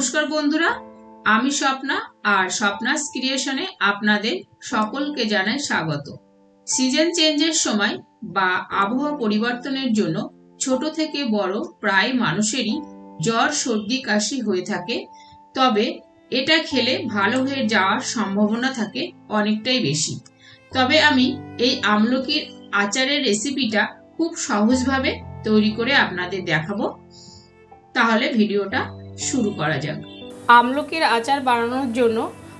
নমস্কার বন্ধুরা, আমি স্বপ্না, আর স্বপ্নাস ক্রিয়েশনে আপনাদের সকলকে জানাই স্বাগত। সিজন চেঞ্জের সময় বা আবহাওয়া পরিবর্তনের জন্য ছোট থেকে বড় প্রায় মানুষেরই জ্বর, সর্দি, কাশি হয়ে থাকে, তবে এটা খেলে ভালো হয়ে যাওয়ার সম্ভাবনা থাকে অনেকটাই বেশি। তবে আমি এই আমলকির আচারের রেসিপিটা খুব সহজভাবে তৈরি করে আপনাদের দেখাবো। তাহলে ভিডিওটা শুরু করা যাক। আমলকির আচার বানানোর জন্য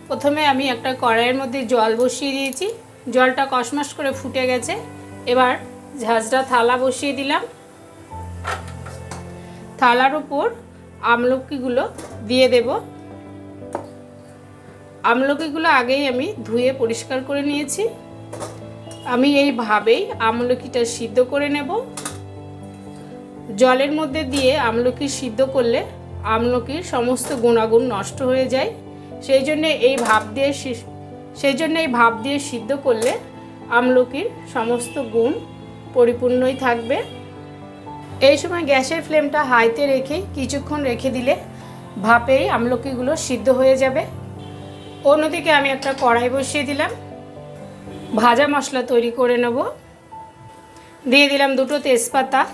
প্রথমে আমি একটা কড়াইয়ের মধ্যে জল বসিয়ে দিয়েছি। জলটা কসমাস করে ফুটে গেছে। এবার ঝাঁঝরা থালা বসিয়ে দিলাম। থালার উপর আমলকিগুলো দিয়ে দেব। আমলকিগুলো আগেই আমি ধুয়ে পরিষ্কার করে নিয়েছি। আমি এইভাবেই আমলকিটা সিদ্ধ করে নেব। জলের মধ্যে দিয়ে আমলকি সিদ্ধ করলে আমলকির সমস্ত গুণাগুণ নষ্ট হয়ে যায়। সেই জন্য এই ভাপ দিয়ে সেই জন্য এই ভাপ দিয়ে সিদ্ধ করলে আমলকির সমস্ত গুণ পরিপূর্ণই থাকবে। এই সময় গ্যাসের ফ্লেমটা হাইতে রেখে কিছুক্ষণ রেখে দিলে ভাপেই আমলকিগুলো সিদ্ধ হয়ে যাবে। অন্যদিকে আমি একটা কড়াই বসিয়ে দিলাম। ভাজা মশলা তৈরি করে নেব। দিয়ে দিলাম দুটো তেজপাতা।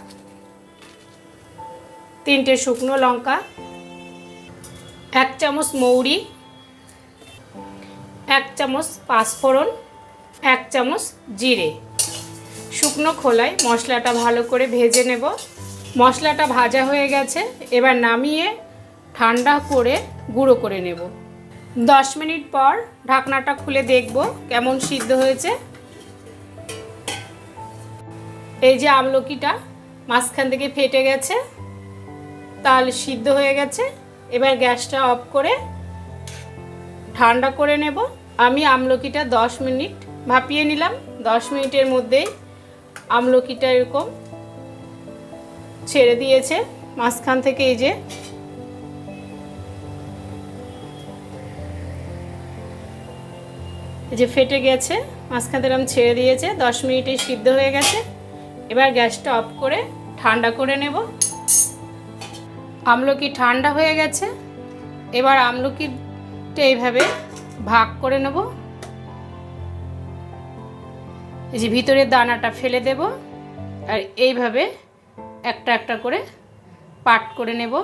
তিনটে শুকনো লঙ্কা, এক চামচ মৌরি, এক চামচ পাঁচফোড়ন, এক চামচ জিরে। শুকনো খোলায় মশলাটা ভালো করে ভেজে নেব। মশলাটা ভাজা হয়ে গেছে, এবার নামিয়ে ঠান্ডা করে গুঁড়ো করে নেব। দশ মিনিট পর ঢাকনাটা খুলে দেখব কেমন সিদ্ধ হয়েছে। এই যে আমলকিটা মাঝখান থেকে ফেটে গেছে। তাহলে সিদ্ধ হয়ে গেছে। এবার গ্যাসটা অফ করে ঠান্ডা করে নেব। আমি আমলকিটা দশ মিনিট ভাপিয়ে নিলাম। দশ মিনিটের মধ্যেই আমলকিটা এরকম ছেড়ে দিয়েছে। মাঝখান থেকে এই যে যে ফেটে গেছে, মাঝখান থেকে ছেড়ে দিয়েছে। দশ মিনিটে সিদ্ধ হয়ে গেছে। এবার গ্যাসটা অফ করে ঠান্ডা করে নেব। আমলকি ঠান্ডা হয়ে গেছে, এবার আমলকিটা এইভাবে ভাগ করে নেব। এই যে ভিতরের দানাটা ফেলে দেব আর এইভাবে একটা একটা করে পাট করে নেব।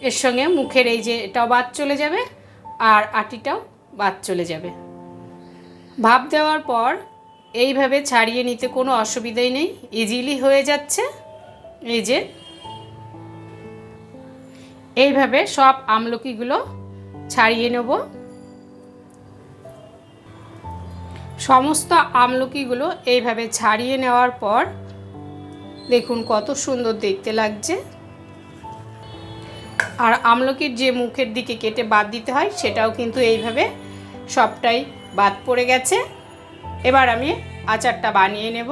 এর সঙ্গে মুখের এই যে এটাও বাদ চলে যাবে আর আটিটাও বাদ চলে যাবে। ভাপ দেওয়ার পর এইভাবে ছাড়িয়ে নিতে কোনো অসুবিধাই নেই ইজিলি হয়ে যাচ্ছে। এই যে এইভাবে সব আমলকিগুলো ছাড়িয়ে নেব। সমস্ত আমলকিগুলো এইভাবে ছাড়িয়ে নেওয়ার পর দেখুন কত সুন্দর দেখতে লাগছে। আর আমলকির যে মুখের দিকে কেটে বাদ দিতে হয় সেটাও কিন্তু এইভাবে সবটাই বাদ পড়ে গেছে। এবার আমি আচারটা বানিয়ে নেব।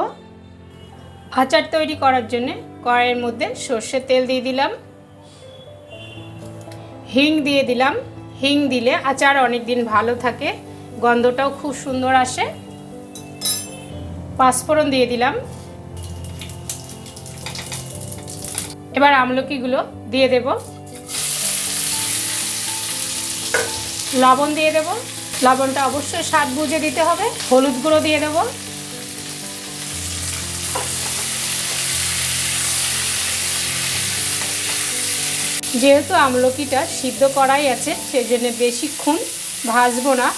আচার তৈরি করার জন্যে কড়াইয়ের মধ্যে সর্ষের তেল দিয়ে দিলাম। হিং দিয়ে দিলাম। হিং দিলে আচার অনেক দিন ভালো থাকে। গন্ধটাও খুব সুন্দর আসে। পাঁচফোড়ন দিয়ে দিলাম। এবার আমলকিগুলো দিয়ে দেব। লবণ দিয়ে দেব। লবণটা অবশ্যই স্বাদ বুঝে দিতে হবে। হলুদ গুঁড়ো দিয়ে দেবো। যেহেতু আমলকিটা সিদ্ধ করাই আছে সেই জন্য বেশিক্ষণ ভাজবো না।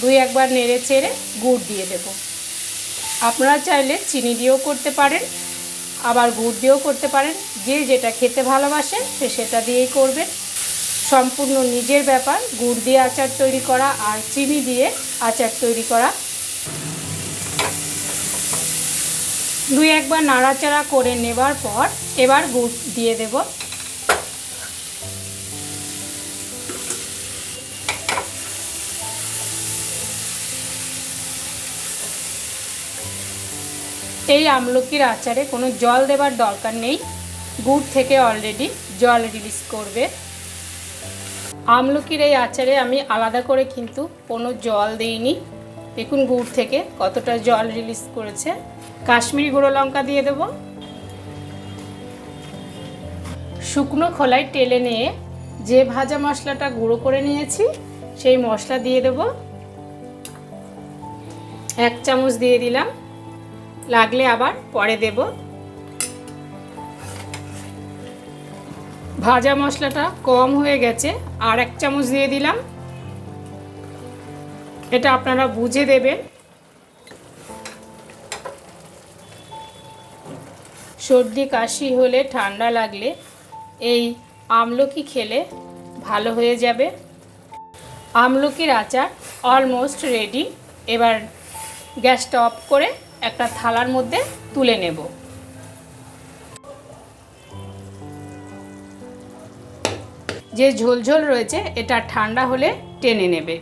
দুই একবার নেড়ে চেড়ে গুড় দিয়ে দেব। আপনারা চাইলে চিনি দিয়েও করতে পারেন, আবার গুড় দিয়েও করতে পারেন। যে যেটা খেতে ভালোবাসেন সে সেটা দিয়েই করবেন সম্পূর্ণ নিজের ব্যাপার, গুড় দিয়ে আচার তৈরি করা আর চিনি দিয়ে আচার তৈরি করা। দুই একবার নাড়াচাড়া করে নেবার পর এবার গুড় দিয়ে দেবো। এই আমলকির আচারে কোনো জল দেবার দরকার নেই। গুড় থেকে অলরেডি জল রিলিজ করবে। আমলকির এই আচারে আমি আলাদা করে কিন্তু কোনো জল দিইনি। দেখুন গুড় থেকে কতটা জল রিলিজ করেছে। কাশ্মীরি গুঁড়ো লঙ্কা দিয়ে দেব। শুকনো খোলায় টেলে নিয়ে যে ভাজা মশলাটা গুঁড়ো করে নিয়েছি, সেই মশলা দিয়ে দেব। এক চামচ দিয়ে দিলাম। লাগলে আবার পরে দেব। ভাজা মশলাটা কম হয়ে গেছে, আর এক চামচ দিয়ে দিলাম। এটা আপনারা বুঝে দেবেন। সর্দি কাশি হলে ঠান্ডা লাগলে এই আমলকি খেলে ভালো হয়ে যাবে। আমলকির আচার অলমোস্ট রেডি। এবার গ্যাসটা অফ করে একটা থালার মধ্যে তুলে নেব। যে ঝোলঝোল রয়েছে, এটা ঠান্ডা হলে টেনে নেবে।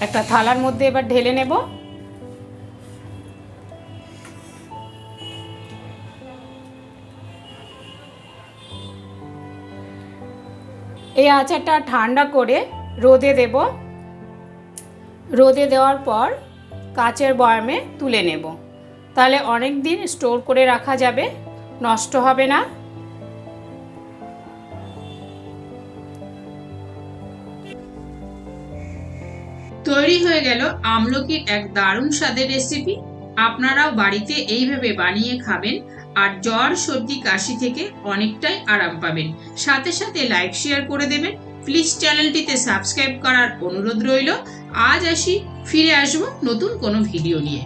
একটা থালার মধ্যে এবার ঢেলে নেব। এই আচারটা ঠান্ডা করে রোদে দেব। রোদে দেওয়ার পর কাচের বয়ামে তুলে নেব। তাহলে অনেক দিন স্টোর করে রাখা যাবে, নষ্ট হবে না। তৈরি হয়ে গেল আমলকির এক দারুণ স্বাদের রেসিপি আপনারাও বাড়িতে এইভাবে বানিয়ে খাবেন আর জ্বর, সর্দি, কাশি থেকে অনেকটাই আরাম পাবেন। সাথে সাথে লাইক শেয়ার করে দেবেন। প্লিজ চ্যানেলটিতে সাবস্ক্রাইব করার অনুরোধ রইল। আজ আসি ফিরে আসব নতুন কোনো ভিডিও নিয়ে।